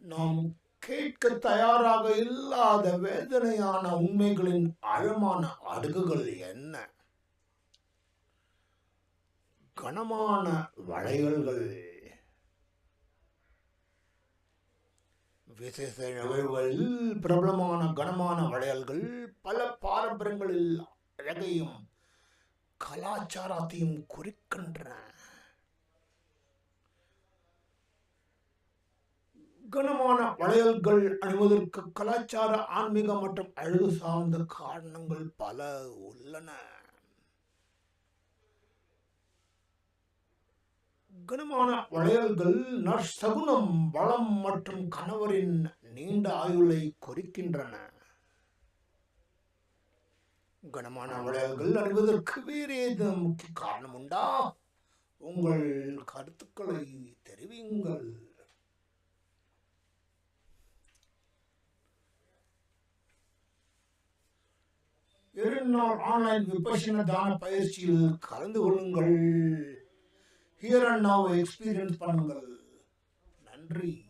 நாம் கேட்க தயாராக இல்லாத வேதனையான உண்மைகளின் ஆழமான அடுக்குகள் என்ன? கனமான வளையல்கள். விசேஷ நிகழ்வுகளில் பிரபலமான கனமான வளையல்கள் பல பாரம்பரியங்களில் அழகையும் கலாச்சாரத்தையும் குறிக்கின்றன. கனமான வளையல்கள் அணிவதற்கு கலாச்சார ஆன்மீக மற்றும் அழகு சார்ந்த காரணங்கள் பல உள்ளன. கனமான வளையல்கள் நற்சகுனம் வளம் மற்றும் கணவரின் நீண்ட ஆயுளை குறிக்கின்றன. கனமான வளையல்கள் அணிவதற்கு வேறு ஏதும் முக்கிய காரணம் உண்டா? உங்கள் கருத்துக்களை இரண்டு ஆன்லைன் விபஷன தான பயிற்சியில் கலந்து கொள்ளுங்கள். ஹியர் அண்ட் நவ் எக்ஸ்பீரியன்ஸ் பண்ணுங்கள். நன்றி.